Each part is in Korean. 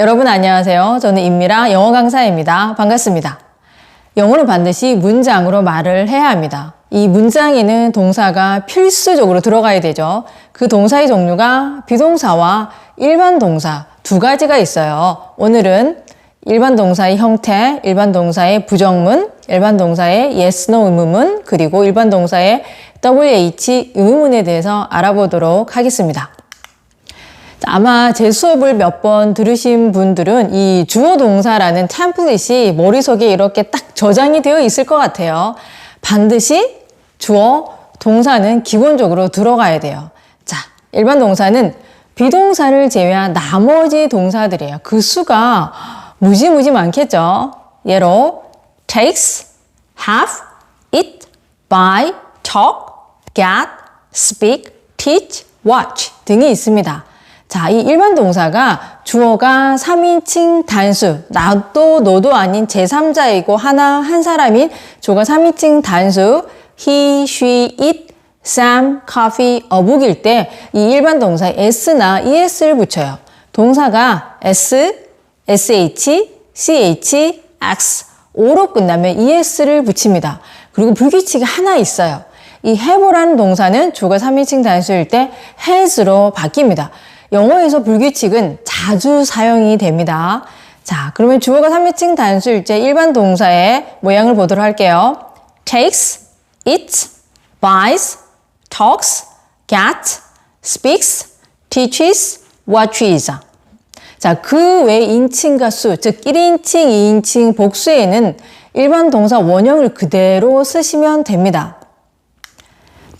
여러분 안녕하세요. 저는 임미라 영어 강사입니다. 반갑습니다. 영어는 반드시 문장으로 말을 해야 합니다. 이 문장에는 동사가 필수적으로 들어가야 되죠. 그 동사의 종류가 비동사와 일반 동사 두 가지가 있어요. 오늘은 일반 동사의 형태, 일반 동사의 부정문, 일반 동사의 yes, no 의문문, 그리고 일반 동사의 WH 의문문에 대해서 알아보도록 하겠습니다. 아마 제 수업을 몇 번 들으신 분들은 이 주어 동사라는 템플릿이 머릿속에 이렇게 딱 저장이 되어 있을 것 같아요. 반드시 주어 동사는 기본적으로 들어가야 돼요. 자, 일반 동사는 비동사를 제외한 나머지 동사들이에요. 그 수가 무지무지 많겠죠. 예로 takes, have, eat, buy, talk, get, speak, teach, watch 등이 있습니다. 자, 이 일반 동사가 주어가 3인칭 단수, 나도 너도 아닌 제3자이고 하나 한 사람인 주어가 3인칭 단수, he, she, it, Sam, coffee, 어묵일 때 이 일반 동사에 s나 es를 붙여요. 동사가 s, sh, ch, x, o로 끝나면 es를 붙입니다. 그리고 불규칙이 하나 있어요. 이 have라는 동사는 주가 3인칭 단수일 때 has로 바뀝니다. 영어에서 불규칙은 자주 사용이 됩니다. 자, 그러면 주어가 3인칭 단수일 때 일반 동사의 모양을 보도록 할게요. takes, eats, buys, talks, gets, speaks, teaches, watches. 자, 그 외 인칭과 수, 즉 1인칭, 2인칭 복수에는 일반 동사 원형을 그대로 쓰시면 됩니다.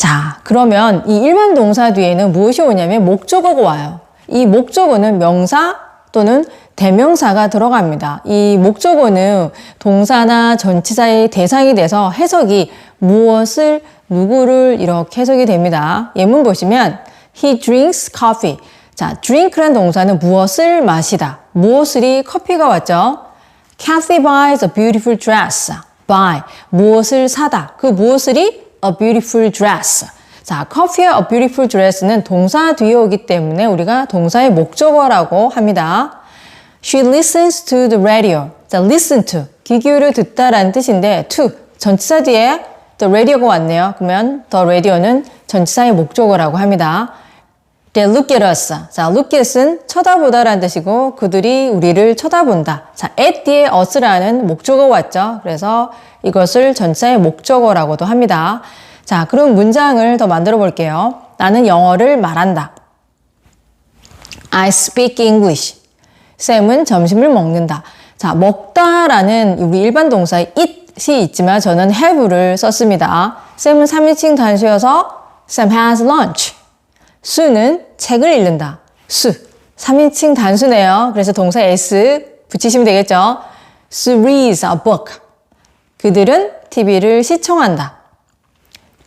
자, 그러면 이 일반 동사 뒤에는 무엇이 오냐면 목적어가 와요. 이 목적어는 명사 또는 대명사가 들어갑니다. 이 목적어는 동사나 전치사의 대상이 돼서 해석이 무엇을, 누구를 이렇게 해석이 됩니다. 예문 보시면 he drinks coffee. 자, drink라는 동사는 무엇을 마시다. 무엇을이 커피가 왔죠. Kathy buys a beautiful dress. buy 무엇을 사다. 그 무엇을이 a beautiful dress. 자, 커피와 a beautiful dress는 동사 뒤에 오기 때문에 우리가 동사의 목적어라고 합니다. She listens to the radio. 자, listen to 귀 기울여 듣다라는 뜻인데 to 전치사 뒤에 the radio가 왔네요. 그러면 the radio는 전치사의 목적어라고 합니다. They look at us. 자, look at은 쳐다보다라는 뜻이고 그들이 우리를 쳐다본다. 자, at 뒤에 us라는 목적어 왔죠. 그래서 이것을 전치사의 목적어라고도 합니다. 자, 그럼 문장을 더 만들어 볼게요. 나는 영어를 말한다. I speak English. 쌤은 점심을 먹는다. 자, 먹다라는 우리 일반 동사 it이 있지만 저는 have를 썼습니다. 쌤은 3인칭 단수여서 Sam has lunch. 수는 책을 읽는다. 수. 3인칭 단수네요. 그래서 동사 s 붙이시면 되겠죠. Sue reads a book. 그들은 TV를 시청한다.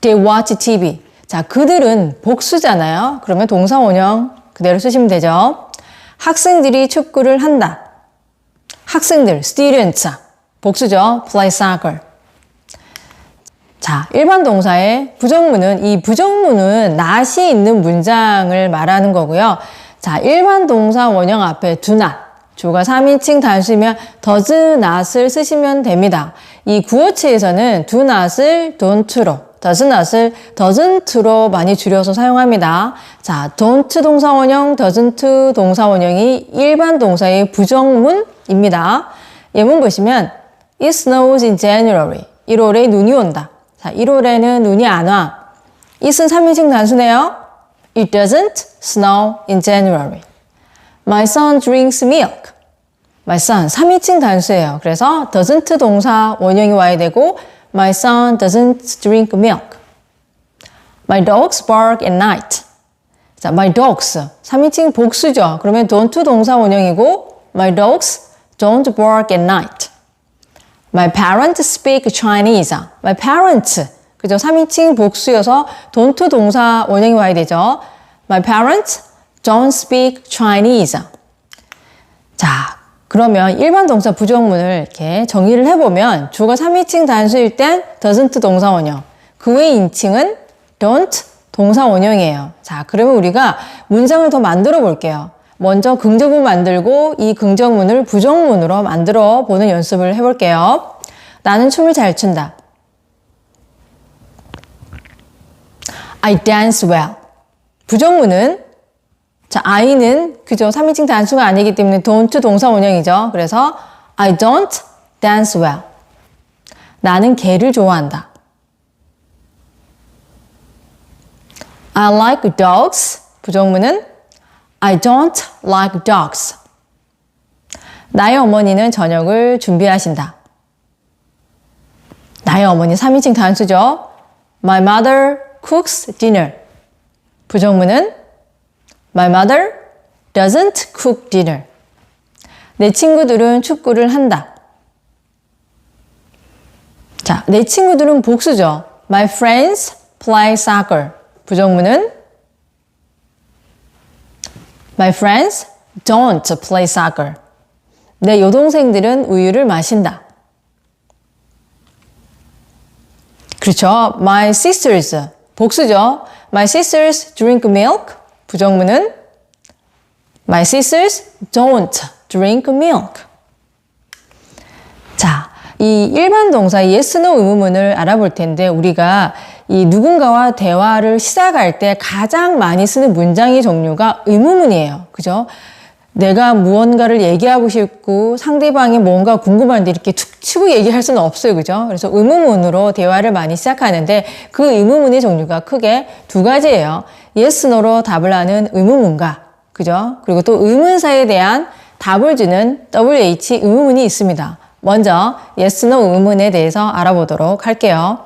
They watch TV. 자, 그들은 복수잖아요. 그러면 동사 원형 그대로 쓰시면 되죠. 학생들이 축구를 한다. 학생들, students. 복수죠. play soccer. 자, 일반 동사의 부정문은 이 부정문은 not이 있는 문장을 말하는 거고요. 자, 일반 동사 원형 앞에 do not. 주가 3인칭 단수면 does not을 쓰시면 됩니다. 이 구어체에서는 do not을 don't로, does not을 doesn't로 많이 줄여서 사용합니다. 자, don't 동사 원형, doesn't 동사 원형이 일반 동사의 부정문입니다. 예문 보시면 It snows in January. 1월에 눈이 온다. 자, 1월에는 눈이 안 와. it은 3인칭 단수네요. It doesn't snow in January. My son drinks milk. My son 3인칭 단수예요. 그래서 doesn't 동사 원형이 와야 되고 My son doesn't drink milk. My dogs bark at night. 자, my dogs 3인칭 복수죠. 그러면 don't 동사 원형이고 My dogs don't bark at night. My parents speak Chinese. My parents. 그죠? 3인칭 복수여서 don't 동사 원형이 와야 되죠. My parents don't speak Chinese. 자, 그러면 일반 동사 부정문을 이렇게 정의를 해보면 주가 3인칭 단수일 땐 doesn't 동사 원형. 그 외 인칭은 don't 동사 원형이에요. 자, 그러면 우리가 문장을 더 만들어 볼게요. 먼저 긍정문 만들고 이 긍정문을 부정문으로 만들어 보는 연습을 해볼게요. 나는 춤을 잘 춘다. I dance well. 부정문은 자, I는 그죠? 3인칭 단수가 아니기 때문에 don't 동사 원형이죠. 그래서 I don't dance well. 나는 개를 좋아한다. I like dogs. 부정문은 I don't like dogs. 나의 어머니는 저녁을 준비하신다. 나의 어머니 3인칭 단수죠. My mother cooks dinner. 부정문은 My mother doesn't cook dinner. 내 친구들은 축구를 한다. 자, 내 친구들은 복수죠. My friends play soccer. 부정문은 My friends don't play soccer. 내 여동생들은 우유를 마신다. 그렇죠. My sisters. 복수죠. My sisters drink milk. 부정문은 My sisters don't drink milk. 자, 이 일반 동사 yes, no 의문문을 알아볼 텐데 우리가 이 누군가와 대화를 시작할 때 가장 많이 쓰는 문장의 종류가 의문문이에요. 그죠? 내가 무언가를 얘기하고 싶고 상대방이 뭔가 궁금한데 이렇게 툭 치고 얘기할 수는 없어요. 그죠? 그래서 의문문으로 대화를 많이 시작하는데 그 의문문의 종류가 크게 두 가지예요. yes, no로 답을 하는 의문문과 그죠? 그리고 또 의문사에 대한 답을 주는 WH 의문문이 있습니다. 먼저 yes, no 의문에 대해서 알아보도록 할게요.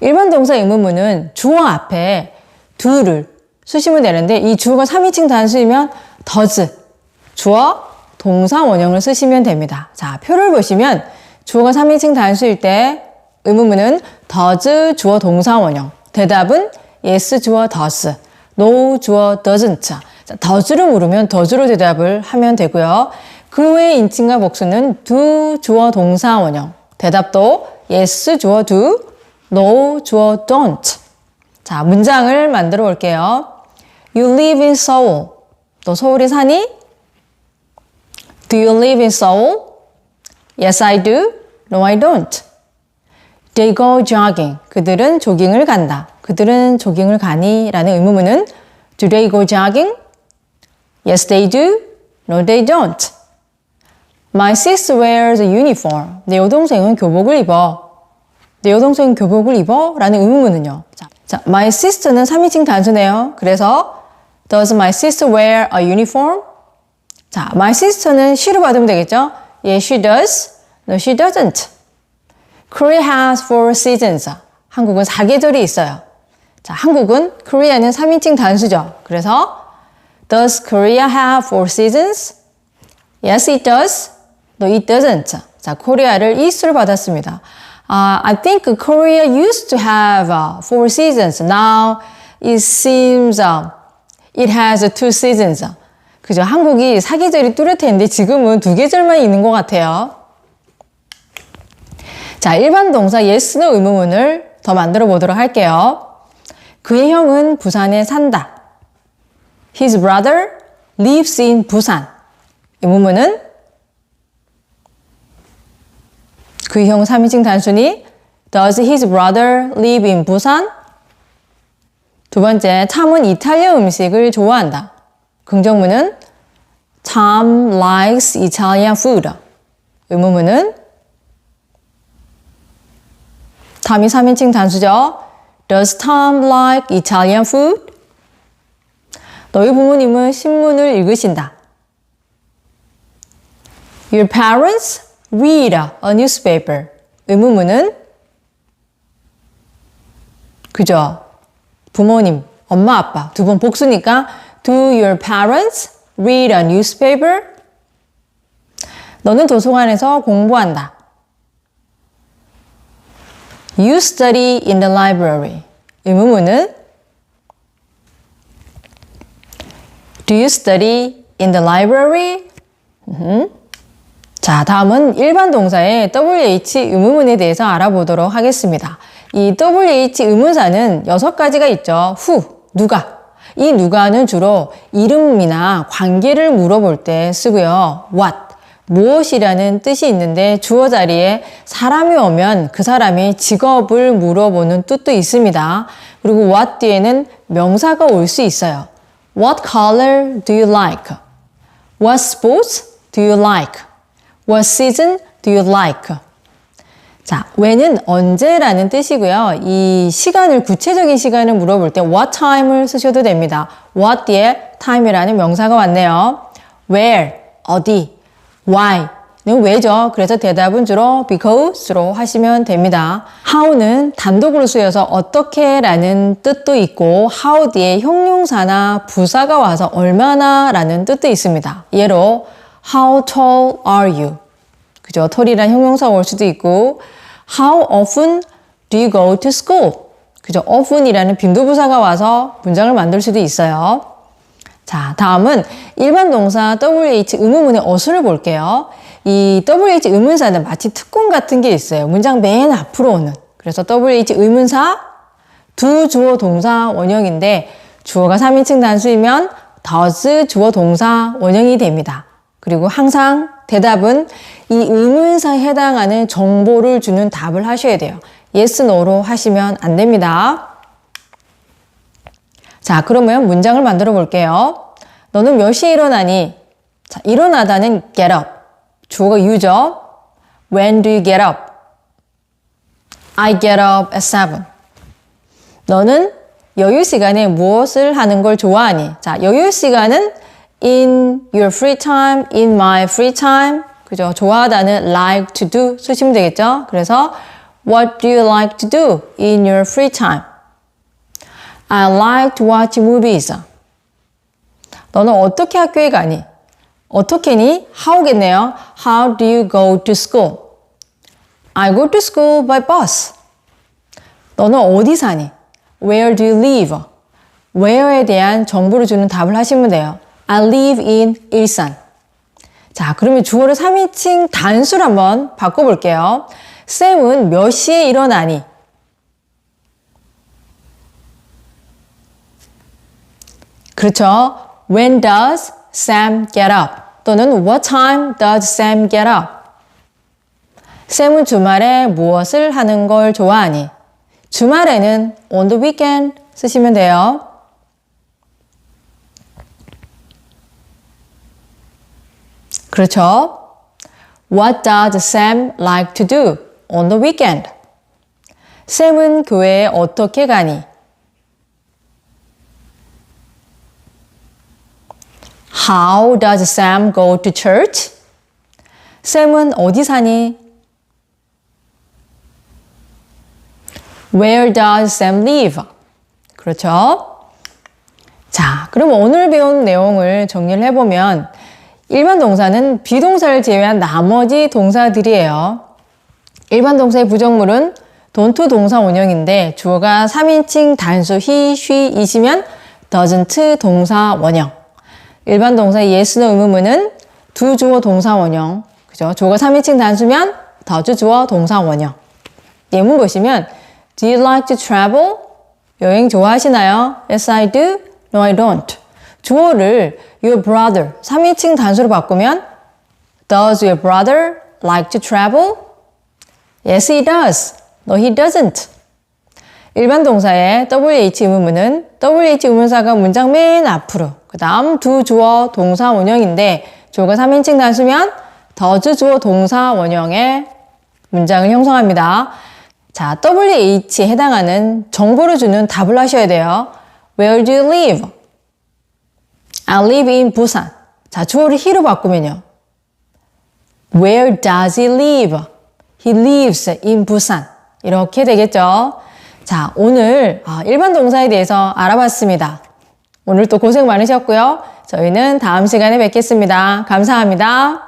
일반 동사 의문문은 주어 앞에 do를 쓰시면 되는데 이 주어가 3인칭 단수이면 does 주어 동사 원형을 쓰시면 됩니다. 자, 표를 보시면 주어가 3인칭 단수일 때 의문문은 does 주어 동사 원형. 대답은 yes 주어 does, no 주어 doesn't. 자, does를 물으면 does로 대답을 하면 되고요. 그 외의 인칭과 복수는 do 주어 동사 원형. 대답도 yes 주어 do, no 주어 don't. 자, 문장을 만들어 볼게요. You live in Seoul. 너 서울에 사니? Do you live in Seoul? Yes, I do. No, I don't. They go jogging. 그들은 조깅을 간다. 그들은 조깅을 가니? 라는 의문문은 Do they go jogging? Yes, they do. No, they don't. My sister wears a uniform. 내 여동생은 교복을 입어. 내 여동생은 교복을 입어? 라는 의문문은요. 자, 자, my sister는 3인칭 단수네요. 그래서 Does my sister wear a uniform? 자, my sister는 she로 받으면 되겠죠? Yeah, she does. No, she doesn't. Korea has four seasons. 한국은 사계절이 있어요. 자, 한국은 Korea는 3인칭 단수죠. 그래서 Does Korea have four seasons? Yes, it does. No, it doesn't. 자, 코리아를 이수를 받았습니다. Uh, I think Korea used to have uh, four seasons. Now it seems uh, it has two seasons. 그죠? 한국이 사계절이 뚜렷했는데 지금은 두 계절만 있는 것 같아요. 자, 일반 동사 yes, no 의문문을 더 만들어 보도록 할게요. 그의 형은 부산에 산다. His brother lives in 부산. 의문문은 그의 형 3인칭 단순히 Does his brother live in 부산? 두 번째, 탐은 이탈리아 음식을 좋아한다. 긍정문은 Tom likes Italian food. 의문문은 탐이 3인칭 단수죠. Does Tom like Italian food? 너희 부모님은 신문을 읽으신다. Your parents read a newspaper. 의문문은 그죠? 부모님, 엄마, 아빠 두 번 복수니까 Do your parents read a newspaper? 너는 도서관에서 공부한다. You study in the library. 의문문은 Do you study in the library? 자, 다음은 일반 동사의 WH 의문문에 대해서 알아보도록 하겠습니다. 이 WH 의문사는 여섯 가지가 있죠. 후, 누가. 이 누가는 주로 이름이나 관계를 물어볼 때 쓰고요. what 무엇이라는 뜻이 있는데 주어 자리에 사람이 오면 그 사람의 직업을 물어보는 뜻도 있습니다. 그리고 what 뒤에는 명사가 올 수 있어요. What color do you like? What sports do you like? What season do you like? 자, when은 언제라는 뜻이고요. 이 시간을 구체적인 시간을 물어볼 때 what time을 쓰셔도 됩니다. what 뒤에 time이라는 명사가 왔네요. where 어디 why는 왜죠. 그래서 대답은 주로 because로 하시면 됩니다. how는 단독으로 쓰여서 어떻게라는 뜻도 있고 how 뒤에 형용사나 부사가 와서 얼마나라는 뜻도 있습니다. 예로 how tall are you? 그죠? 털이란 형용사가 올 수도 있고 How often do you go to school? 그죠? often이라는 빈도부사가 와서 문장을 만들 수도 있어요. 자, 다음은 일반 동사 WH 의문문의 어수를 볼게요. 이 WH 의문사는 마치 특공 같은 게 있어요. 문장 맨 앞으로 오는. 그래서 WH 의문사 두 주어 동사 원형인데 주어가 3인칭 단수이면 does 주어 동사 원형이 됩니다. 그리고 항상 대답은 이 의문사에 해당하는 정보를 주는 답을 하셔야 돼요. yes, no로 하시면 안 됩니다. 자, 그러면 문장을 만들어 볼게요. 너는 몇 시에 일어나니? 자, 일어나다는 get up. 주어가 you죠. When do you get up? I get up at 7. 너는 여유 시간에 무엇을 하는 걸 좋아하니? 자, 여유 시간은 in your free time, in my free time. 그죠? 좋아하다는 like to do 쓰시면 되겠죠? 그래서 what do you like to do in your free time? I like to watch movies. 너는 어떻게 학교에 가니? 어떻게니? how겠네요. How do you go to school? I go to school by bus. 너는 어디 사니? Where do you live? where에 대한 정보를 주는 답을 하시면 돼요. I live in 일산. 자, 그러면 주어를 3인칭 단수로 한번 바꿔볼게요. 쌤은 몇 시에 일어나니? 그렇죠. When does Sam get up? 또는 What time does Sam get up? 쌤은 주말에 무엇을 하는 걸 좋아하니? 주말에는 on the weekend 쓰시면 돼요. 그렇죠? What does Sam like to do on the weekend? 샘은 교회에 어떻게 가니? How does Sam go to church? 샘은 어디 사니? Where does Sam live? 그렇죠? 자, 그럼 오늘 배운 내용을 정리를 해보면 일반 동사는 비동사를 제외한 나머지 동사들이에요. 일반 동사의 부정물은 don't 동사 원형인데 주어가 3인칭 단수 he, she, 이시면 doesn't 동사 원형. 일반 동사의 no 의문문은 두 주어 동사 원형. 그죠? 주어가 3인칭 단수면 does 주어 동사 원형. 예문 보시면 Do you like to travel? 여행 좋아하시나요? Yes, I do. No, I don't. 주어를 your brother 3인칭 단수로 바꾸면 Does your brother like to travel? Yes, he does. No, he doesn't. 일반 동사의 WH 의문문은 WH 의문사가 문장 맨 앞으로 그 다음 두 주어 동사 원형인데 주어가 3인칭 단수면 does 주어 동사 원형의 문장을 형성합니다. 자, WH에 해당하는 정보를 주는 답을 하셔야 돼요. Where do you live? I live in 부산. 자, 주어를 he로 바꾸면요. Where does he live? He lives in 부산. 이렇게 되겠죠. 자, 오늘 아, 일반 동사에 대해서 알아봤습니다. 오늘 또 고생 많으셨고요. 저희는 다음 시간에 뵙겠습니다. 감사합니다.